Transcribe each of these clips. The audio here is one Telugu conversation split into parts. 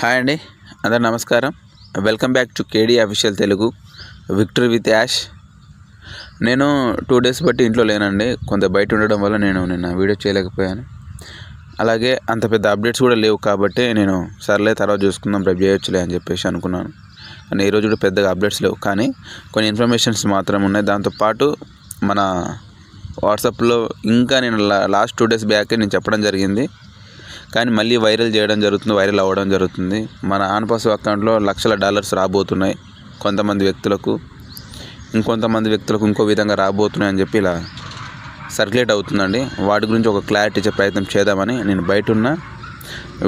హాయ్ అండి అందరు నమస్కారం. Welcome back to KD official Telugu. Victory with Yash. నేను టూ డేస్ బట్టి ఇంట్లో లేనండి కొంత బయట ఉండడం వల్ల నేను నిన్న వీడియో చేయలేకపోయాను. అలాగే అంత పెద్ద అప్డేట్స్ కూడా లేవు కాబట్టి నేను సర్లే తర్వాత చూసుకుందాం రేపు చేయొచ్చులే అని చెప్పేసి అనుకున్నాను. కానీ ఈరోజు కూడా పెద్దగా అప్డేట్స్ లేవు. కానీ కొన్ని ఇన్ఫర్మేషన్స్ మాత్రం ఉన్నాయి. దాంతోపాటు మన వాట్సాప్లో ఇంకా నేను లా లాస్ట్ టూ డేస్ బ్యాకే నేను చెప్పడం జరిగింది. కానీ మళ్ళీ వైరల్ చేయడం జరుగుతుంది వైరల్ అవ్వడం జరుగుతుంది. మన ఆన్పాసు అకౌంట్లో లక్షల డాలర్స్ రాబోతున్నాయి కొంతమంది వ్యక్తులకు. ఇంకొంతమంది వ్యక్తులకు ఇంకో విధంగా రాబోతున్నాయి అని చెప్పి ఇలా సర్క్యులేట్ అవుతుందండి. వాటి గురించి ఒక క్లారిటీ ఇచ్చే ప్రయత్నం చేద్దామని నేను బయట ఉన్న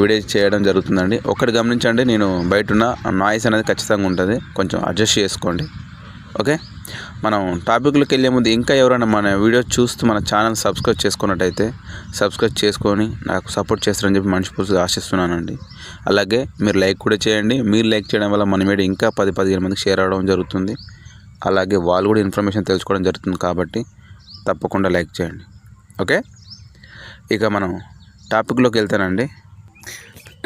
వీడియో చేయడం జరుగుతుందండి. ఒకటి గమనించండి నేను బయట ఉన్న నాయిస్ అనేది ఖచ్చితంగా ఉంటుంది. కొంచెం అడ్జస్ట్ చేసుకోండి. ఓకే? మనం టాపిక్లోకి వెళ్ళే ముందు ఇంకా ఎవరైనా మన వీడియో చూస్తూ మన ఛానల్ సబ్స్క్రైబ్ చేసుకున్నట్టయితే సబ్స్క్రైబ్ చేసుకొని నాకు సపోర్ట్ చేస్తారని చెప్పి మనస్ఫూర్తిగా ఆశిస్తున్నానండి. అలాగే మీరు లైక్ కూడా చేయండి. మీరు లైక్ చేయడం వల్ల మన వీడియో ఇంకా పది పదిహేను మందికి షేర్ అవ్వడం జరుగుతుంది. అలాగే వాళ్ళు కూడా ఇన్ఫర్మేషన్ తెలుసుకోవడం జరుగుతుంది కాబట్టి తప్పకుండా లైక్ చేయండి. ఓకే? ఇక మనం టాపిక్లోకి వెళ్తానండి.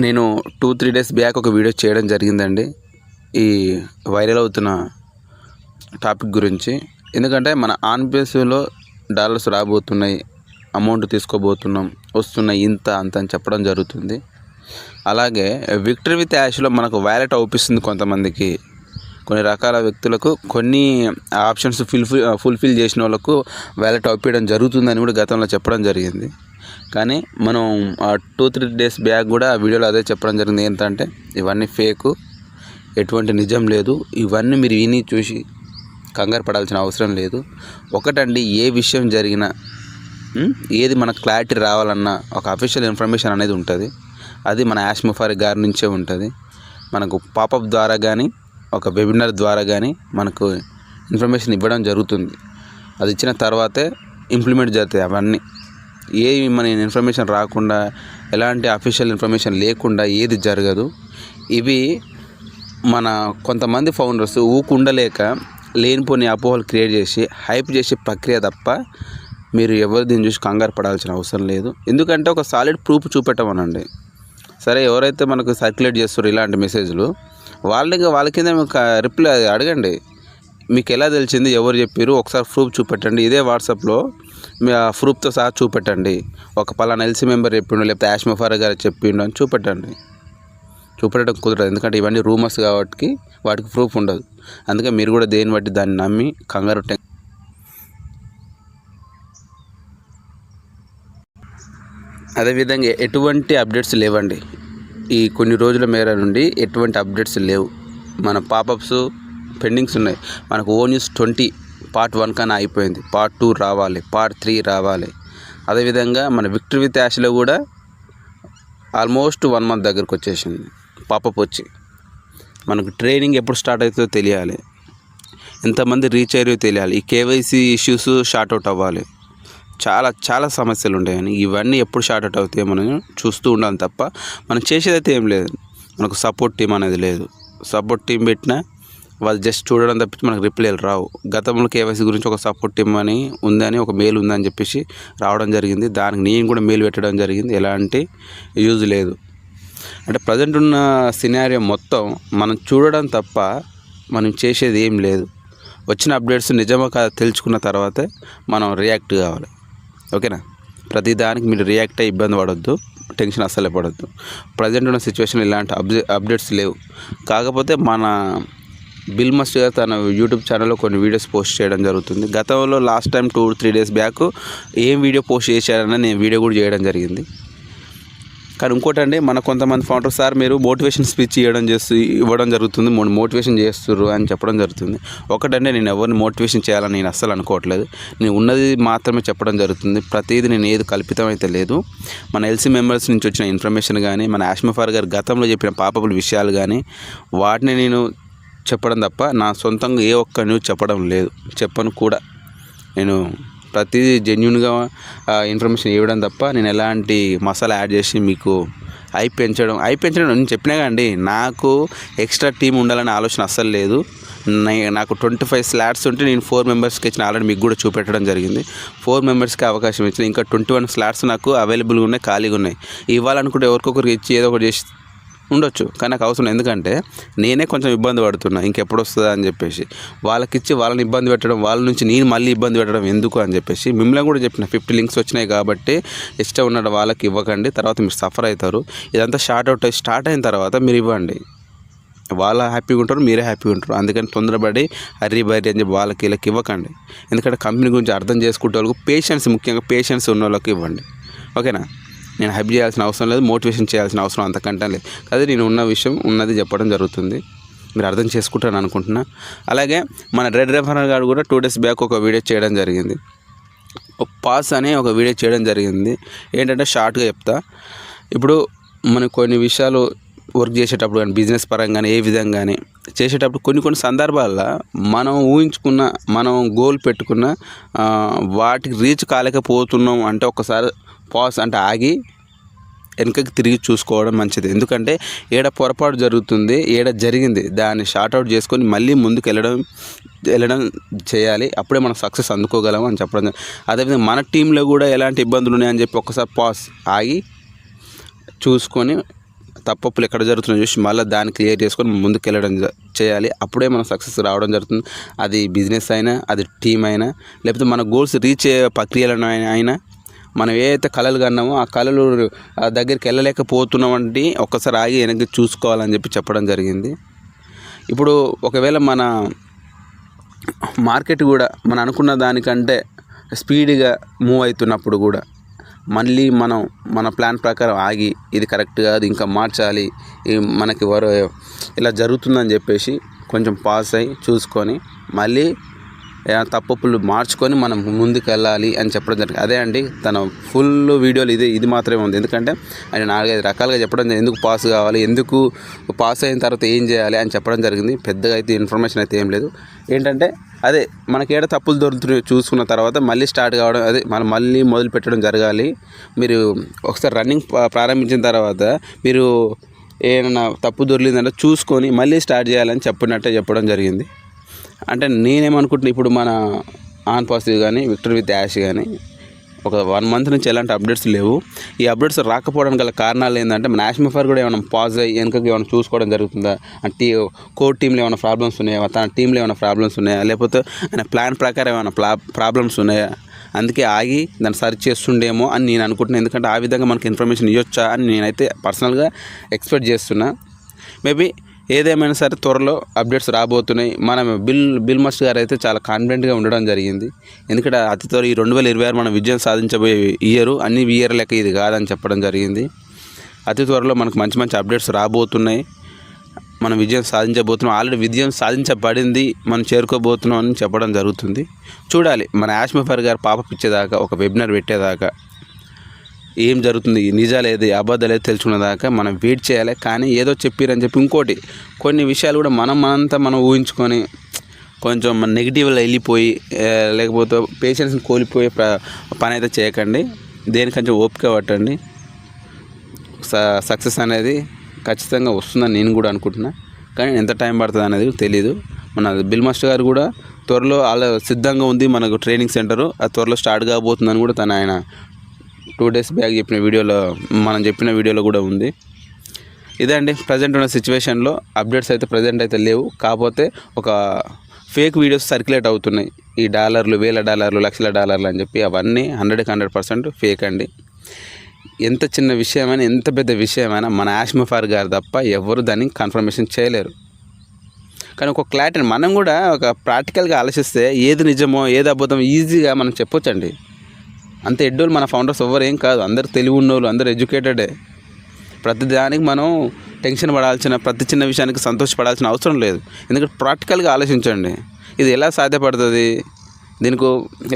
నేను టూ త్రీ డేస్ బ్యాక్ ఒక వీడియో చేయడం జరిగిందండి. ఈ వైరల్ అవుతున్న టాపిక్ గురించి. ఎందుకంటే మన ఆన్బిఎస్లో డాలర్స్ రాబోతున్నాయి అమౌంట్ తీసుకోబోతున్నాం వస్తున్నాయి ఇంత అంత అని చెప్పడం జరుగుతుంది. అలాగే విక్టరీ విత్ యాష్లో మనకు వ్యాలెట్ అవుపిస్తుంది కొంతమందికి. కొన్ని రకాల వ్యక్తులకు కొన్ని ఆప్షన్స్ ఫుల్ఫిల్ ఫుల్ఫిల్ చేసిన వాళ్ళకు వ్యాలెట్ అవుపించడం జరుగుతుందని కూడా గతంలో చెప్పడం జరిగింది. కానీ మనం టూ త్రీ డేస్ బ్యాక్ కూడా ఆ వీడియోలో అదే చెప్పడం జరిగింది. ఏంటంటే ఇవన్నీ ఫేకు ఎటువంటి నిజం లేదు. ఇవన్నీ మీరు విని చూసి కంగారు పడాల్సిన అవసరం లేదు. ఒకటండి ఏ విషయం జరిగినా ఏది మనకు క్లారిటీ రావాలన్నా ఒక అఫీషియల్ ఇన్ఫర్మేషన్ అనేది ఉంటుంది. అది మన యాష్ ముఫారి గారి నుంచే ఉంటుంది. మనకు పాపప్ ద్వారా కానీ ఒక వెబినార్ ద్వారా కానీ మనకు ఇన్ఫర్మేషన్ ఇవ్వడం జరుగుతుంది. అది ఇచ్చిన తర్వాతే ఇంప్లిమెంట్ జరుగుతాయి అవన్నీ. ఏ మన ఇన్ఫర్మేషన్ రాకుండా ఎలాంటి అఫీషియల్ ఇన్ఫర్మేషన్ లేకుండా ఏది జరగదు. ఇవి మన కొంతమంది ఫౌండర్స్ ఊకుండలేక లేనిపోని అపోహలు క్రియేట్ చేసి హైప్ చేసే ప్రక్రియ తప్ప మీరు ఎవరు దీన్ని చూసి కంగారు పడాల్సిన అవసరం లేదు. ఎందుకంటే ఒక సాలిడ్ ప్రూఫ్ చూపెట్టమనండి. సరే ఎవరైతే మనకు సర్క్యులేట్ చేస్తారు ఇలాంటి మెసేజ్లు వాళ్ళకి వాళ్ళ కింద మీకు రిప్లై అడగండి. మీకు ఎలా తెలిసింది ఎవరు చెప్పారు ఒకసారి ప్రూఫ్ చూపెట్టండి. ఇదే వాట్సాప్లో మీ ఆ ప్రూఫ్తో సహా చూపెట్టండి. ఒక పలానా ఎల్సీ మెంబర్ చెప్పిండు లేకపోతే యాష్మఫార్ గారు చెప్పిండు అని చూపెట్టండి. చూపెట్టడం కుదరదు. ఎందుకంటే ఇవన్నీ రూమర్స్ కాబట్టి వాటికి ప్రూఫ్ ఉండదు. అందుకే మీరు కూడా దేని బట్టి దాన్ని నమ్మి కంగారు అదేవిధంగా ఎటువంటి అప్డేట్స్ లేవండి. ఈ కొన్ని రోజుల మేర నుండి ఎటువంటి అప్డేట్స్ లేవు. మన పాపప్స్ పెండింగ్స్ ఉన్నాయి. మనకు ఓ న్యూస్ ట్వంటీ పార్ట్ వన్ కన్నా అయిపోయింది. పార్ట్ టూ రావాలి పార్ట్ త్రీ రావాలి. అదేవిధంగా మన విక్టరీ విత్ యాష్లో కూడా ఆల్మోస్ట్ వన్ మంత్ దగ్గరకు వచ్చేసింది. పాపప్ వచ్చి మనకు ట్రైనింగ్ ఎప్పుడు స్టార్ట్ అవుతుందో తెలియాలి. ఎంతమంది రీచ్ అయ్యారో తెలియాలి. ఈ కేవైసీ ఇష్యూస్ షార్ట్ అవుట్ అవ్వాలి. చాలా చాలా సమస్యలు ఉంటాయని ఇవన్నీ ఎప్పుడు షార్ట్ అవుట్ అవుతాయో మనం చూస్తూ ఉండాలి తప్ప మనం చేసేదైతే ఏం లేదు. మనకు సపోర్ట్ టీం అనేది లేదు. సపోర్ట్ టీం పెట్టినా వాళ్ళు జస్ట్ చూడడం తప్పించి మనకు రిప్లైలు రావు. గతంలో కేవైసీ గురించి ఒక సపోర్ట్ టీం అని ఉందని ఒక మెయిల్ ఉందని చెప్పేసి రావడం జరిగింది. దానికి నేను కూడా మెయిల్ పెట్టడం జరిగింది. ఎలాంటి యూజ్ లేదు. అంటే ప్రజెంట్ ఉన్న సినారియో మొత్తం మనం చూడడం తప్ప మనం చేసేది ఏం లేదు. వచ్చిన అప్డేట్స్ నిజమో కాదో తెలుసుకున్న తర్వాతే మనం రియాక్ట్ కావాలి. ఓకేనా? ప్రతి దానికి మీరు రియాక్ట్ అయ్యి ఇబ్బంది పడొద్దు టెన్షన్ అస్సలే పడొద్దు. ప్రజెంట్ ఉన్న సిచ్యువేషన్ ఇలాంటి అప్డే అప్డేట్స్ లేవు. కాకపోతే మన బిల్ మస్ట్ గారు తన యూట్యూబ్ ఛానల్లో కొన్ని వీడియోస్ పోస్ట్ చేయడం జరుగుతుంది. గతంలో last time two three days back ఏం వీడియో పోస్ట్ చేశారన్న నేను వీడియో కూడా చేయడం జరిగింది. కానీ ఇంకోటండి మన కొంతమంది ఫౌండర్ సార్ మీరు మోటివేషన్ స్పీచ్ ఇవ్వడం చేస్తూ ఇవ్వడం జరుగుతుంది మోటివేషన్ చేస్తుర్రు అని చెప్పడం జరుగుతుంది. ఒకటంటే నేను ఎవరిని మోటివేషన్ చేయాలని నేను అస్సలు అనుకోవట్లేదు. నేను ఉన్నది మాత్రమే చెప్పడం జరుగుతుంది. ప్రతిదీ నేను ఏది కల్పితం అయితే లేదు. మన ఎల్సీ మెంబర్స్ నుంచి వచ్చిన ఇన్ఫర్మేషన్ కానీ మన ఆష్మఫార్ గారు గతంలో చెప్పిన పాపపుల విషయాలు కానీ వాటిని నేను చెప్పడం తప్ప నా సొంతంగా ఏ ఒక్క న్యూస్ చెప్పడం లేదు. చెప్పను కూడా. నేను ప్రతిదీ జెన్యున్గా ఇన్ఫర్మేషన్ ఇవ్వడం తప్ప నేను ఎలాంటి మసాలా యాడ్ చేసి మీకు ఐ పెంచడం ఐ పెంచడం నేను చెప్పినా కండి నాకు ఎక్స్ట్రా టీం ఉండాలనే ఆలోచన అస్సలు లేదు. నాకు ట్వంటీ ఫైవ్ స్లాట్స్ ఉంటే నేను ఫోర్ మెంబర్స్కి ఇచ్చిన ఆల్రెడీ మీకు కూడా చూపెట్టడం జరిగింది. ఫోర్ మెంబర్స్కి అవకాశం ఇచ్చిన ఇంకా ట్వంటీ వన్ స్లాట్స్ నాకు అవైలబుల్గా ఉన్నాయి ఖాళీగా ఉన్నాయి. ఇవ్వాలనుకుంటే ఎవరికొకరికి ఇచ్చి ఏదో ఒకటి చేసి ఉండొచ్చు. కానీ నాకు అవసరం ఎందుకంటే నేనే కొంచెం ఇబ్బంది పడుతున్నా. ఇంకెప్పుడు వస్తుందా అని చెప్పేసి. వాళ్ళకిచ్చి వాళ్ళని ఇబ్బంది పెట్టడం వాళ్ళ నుంచి నేను మళ్ళీ ఇబ్బంది పెట్టడం ఎందుకు అని చెప్పేసి మిమ్మల్ని కూడా చెప్పిన. ఫిఫ్టీ లింక్స్ వచ్చినాయి కాబట్టి ఇష్టం ఉన్న వాళ్ళకి ఇవ్వకండి. తర్వాత మీరు సఫర్ అవుతారు. ఇదంతా షార్ట్ అవుట్ అయ్యి స్టార్ట్ అయిన తర్వాత మీరు ఇవ్వండి. వాళ్ళ హ్యాపీగా ఉంటారు మీరే హ్యాపీగా ఉంటారు. అందుకని తొందరపడి హర్రీ బర్రీ అని చెప్పి వాళ్ళకి వీళ్ళకి ఇవ్వకండి. ఎందుకంటే కంపెనీ గురించి అర్థం చేసుకుంటే వాళ్ళకు పేషెన్స్ ముఖ్యంగా పేషెన్స్ ఉన్న వాళ్ళకి ఇవ్వండి. ఓకేనా? నేను హైప్ చేయాల్సిన అవసరం లేదు మోటివేషన్ చేయాల్సిన అవసరం అంతకంటే లేదు. అదే నేను ఉన్న విషయం ఉన్నది చెప్పడం జరుగుతుంది. మీరు అర్థం చేసుకుంటారని అనుకుంటున్నా. అలాగే మన రెడ్ రెఫరల్ గారు కూడా టూ డేస్ బ్యాక్ ఒక వీడియో చేయడం జరిగింది. పాస్ అనే ఒక వీడియో చేయడం జరిగింది. ఏంటంటే షార్ట్గా చెప్తా. ఇప్పుడు మనం కొన్ని విషయాలు వర్క్ చేసేటప్పుడు కానీ బిజినెస్ పరంగా కానీ ఏ విధంగా కానీ చేసేటప్పుడు కొన్ని కొన్ని సందర్భాల్లో మనం ఊహించుకున్న మనం గోల్ పెట్టుకున్న వాటికి రీచ్ కాలేకపోతున్నాం అంటే ఒకసారి పాస్ అంటే ఆగి వెనకకి తిరిగి చూసుకోవడం మంచిది. ఎందుకంటే ఏడ పొరపాటు జరుగుతుంది ఏడ జరిగింది. దాన్ని షార్ట్అవుట్ చేసుకొని మళ్ళీ ముందుకు వెళ్ళడం వెళ్ళడం చేయాలి. అప్పుడే మనం సక్సెస్ అందుకోగలం అని చెప్పడం అదేవిధంగా మన టీంలో కూడా ఎలాంటి ఇబ్బందులు ఉన్నాయని చెప్పి ఒకసారి పాస్ ఆగి చూసుకొని తప్పప్పులు ఎక్కడ జరుగుతుందో చూసి మళ్ళీ దాన్ని క్లియర్ చేసుకొని ముందుకు వెళ్ళడం జ- చేయాలి. అప్పుడే మనం సక్సెస్ రావడం జరుగుతుంది. అది బిజినెస్ అయినా అది టీం అయినా లేకపోతే మన గోల్స్ రీచ్ అయ్యే ప్రక్రియలను అయినా మనం ఏదైతే కళలు కన్నామో ఆ కళలు ఆ దగ్గరికి వెళ్ళలేకపోతున్నామంటే ఒక్కసారి ఆగి వెనక్కి చూసుకోవాలని చెప్పి చెప్పడం జరిగింది. ఇప్పుడు ఒకవేళ మన మార్కెట్ కూడా మనం అనుకున్న దానికంటే స్పీడ్గా మూవ్ అవుతున్నప్పుడు కూడా మళ్ళీ మనం మన ప్లాన్ ప్రకారం ఆగి ఇది కరెక్ట్ కాదు ఇంకా మార్చాలి మనకి వర ఇలా జరుగుతుందని చెప్పేసి కొంచెం పాస్ అయ్యి చూసుకొని మళ్ళీ తప్పులు మార్చుకొని మనం ముందుకు వెళ్ళాలి అని చెప్పడం జరిగింది. అదే అండి తన ఫుల్ వీడియోలు ఇది ఇది మాత్రమే ఉంది. ఎందుకంటే ఆయన నాలుగైదు రకాలుగా చెప్పడం జరిగింది. ఎందుకు పాస్ కావాలి ఎందుకు పాస్ అయిన తర్వాత ఏం చేయాలి అని చెప్పడం జరిగింది. పెద్దగా అయితే ఇన్ఫర్మేషన్ అయితే ఏం లేదు. ఏంటంటే అదే మనకి ఏడ తప్పులు దొరుకుతున్నాయో చూసుకున్న తర్వాత మళ్ళీ స్టార్ట్ కావడం అదే మనం మళ్ళీ మొదలు పెట్టడం జరగాలి. మీరు ఒకసారి రన్నింగ్ ప్రారంభించిన తర్వాత మీరు ఏమైనా తప్పు దొరికిందంటే చూసుకొని మళ్ళీ స్టార్ట్ చేయాలని చెప్పినట్టే చెప్పడం జరిగింది. అంటే నేనేమనుకుంటున్నా ఇప్పుడు మన ఆన్ పాజిటివ్ కానీ విక్టర్ విత్ యాష్ కానీ ఒక వన్ మంత్ నుంచి ఎలాంటి అప్డేట్స్ లేవు. ఈ అప్డేట్స్ రాకపోవడానికి గల కారణాలు ఏంటంటే మన యాష్ మిఫర్ కూడా ఏమైనా పాజ్ అయ్యి వెనుకకి ఏమైనా చూసుకోవడం జరుగుతుందా? అంటే కోర్ టీంలో ఏమైనా ప్రాబ్లమ్స్ ఉన్నాయా? తన టీంలో ఏమైనా ప్రాబ్లమ్స్ ఉన్నాయా? లేకపోతే ఆయన ప్లాన్ ప్రకారం ఏమైనా ప్రాబ్లమ్స్ ఉన్నాయా? అందుకే ఆగి దాన్ని సర్చ్ చేస్తుండేమో అని నేను అనుకుంటున్నాను ఎందుకంటే ఆ విధంగా మనకి ఇన్ఫర్మేషన్ ఇవ్వచ్చా అని నేనైతే పర్సనల్గా ఎక్స్పెక్ట్ చేస్తున్నా. మేబీ ఏదేమైనా సరే త్వరలో అప్డేట్స్ రాబోతున్నాయి. మనం బిల్ బిల్ మస్ట్ గారు అయితే చాలా కాన్ఫిడెంట్గా ఉండడం జరిగింది. ఎందుకంటే అతి త్వర ఈ రెండు వేల ఇరవై ఆరు మనం విజయం సాధించబోయే ఇయర్ అన్ని ఇయర్ లెక్క ఇది కాదని చెప్పడం జరిగింది. అతి త్వరలో మనకు మంచి మంచి అప్డేట్స్ రాబోతున్నాయి. మనం విజయం సాధించబోతున్నాం. ఆల్రెడీ విజయం సాధించబడింది. మనం చేరుకోబోతున్నాం అని చెప్పడం జరుగుతుంది. చూడాలి. మన యాష్మిఫర్ గారు పాప పిచ్చేదాకా ఒక వెబినార్ పెట్టేదాకా ఏం జరుగుతుంది నిజాలు ఏది అబద్ధాలు ఏది తెలుసుకునేదాకా మనం వెయిట్ చేయాలి. కానీ ఏదో చెప్పిరని చెప్పి ఇంకోటి కొన్ని విషయాలు కూడా మనం మనంతా మనం ఊహించుకొని కొంచెం మన నెగిటివ్లో వెళ్ళిపోయి లేకపోతే పేషెన్స్ని కోల్పోయే పని అయితే చేయకండి. దేనికంటే ఓపిక పట్టండి. స- సక్సెస్ అనేది ఖచ్చితంగా వస్తుందని నేను కూడా అనుకుంటున్నా. కానీ ఎంత టైం పడుతుంది అనేది తెలియదు మన బిల్ మాస్టర్ గారు కూడా త్వరలో అలా సిద్ధంగా ఉంది మనకు ట్రైనింగ్ సెంటర్. అది త్వరలో స్టార్ట్ కాబోతుందని కూడా తను ఆయన టూ డేస్ బ్యాక్ చెప్పిన వీడియోలో మనం చెప్పిన వీడియోలో కూడా ఉంది. ఇదే అండి ప్రజెంట్ ఉన్న సిచ్యువేషన్లో అప్డేట్స్ అయితే ప్రజెంట్ అయితే లేవు. కాకపోతే ఒక ఫేక్ వీడియోస్ సర్క్యులేట్ అవుతున్నాయి. ఈ డాలర్లు వేల డాలర్లు లక్షల డాలర్లు అని చెప్పి అవన్నీ హండ్రెడ్కి హండ్రెడ్ పర్సెంట్ ఫేక్ అండి. ఎంత చిన్న విషయమైనా ఎంత పెద్ద విషయమైనా మన ఆష్మఫార్ గారు తప్ప ఎవరు దాన్ని కన్ఫర్మేషన్ చేయలేరు. కానీ ఒక క్లారిటీ మనం కూడా ఒక ప్రాక్టికల్గా ఆలోచిస్తే ఏది నిజమో ఏది అబద్ధం ఈజీగా మనం చెప్పొచ్చండి. అంత ఎడ్డోళ్ళు మన ఫౌండర్స్ ఎవ్వరు ఏం కాదు. అందరు తెలివి ఉన్నోళ్ళు అందరు ఎడ్యుకేటెడే. ప్రతి దానికి మనం టెన్షన్ పడాల్సిన ప్రతి చిన్న విషయానికి సంతోషపడాల్సిన అవసరం లేదు. ఎందుకంటే ప్రాక్టికల్గా ఆలోచించండి. ఇది ఎలా సాధ్యపడుతుంది? దీనికి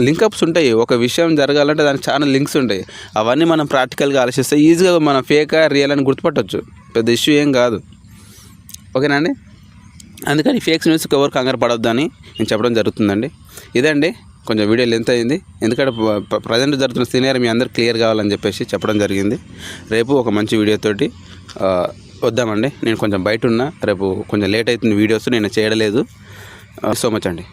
లింకప్స్ ఉంటాయి. ఒక విషయం జరగాలంటే దానికి చాలా లింక్స్ ఉంటాయి. అవన్నీ మనం ప్రాక్టికల్గా ఆలోచిస్తే ఈజీగా మనం ఫేకా రియల్ అని గుర్తుపట్టవచ్చు పెద్ద ఇష్యూ ఏం కాదు. ఓకేనా అండి? అందుకని ఫేక్స్ న్యూస్కి ఎవరు కంగారు పడొద్దని నేను చెప్పడం జరుగుతుందండి. ఇదండి. కొంచెం వీడియో లెంత్ అయింది. ఎందుకంటే ప్రజెంట్ జరుగుతున్న సీనియర్ మీ అందరు క్లియర్ కావాలని చెప్పేసి చెప్పడం జరిగింది. రేపు ఒక మంచి వీడియోతోటి వద్దామండి. నేను కొంచెం బయట ఉన్నా. రేపు కొంచెం లేట్ అవుతుంది వీడియోస్ నేను చేయడలేదు సో మచ్ అండి.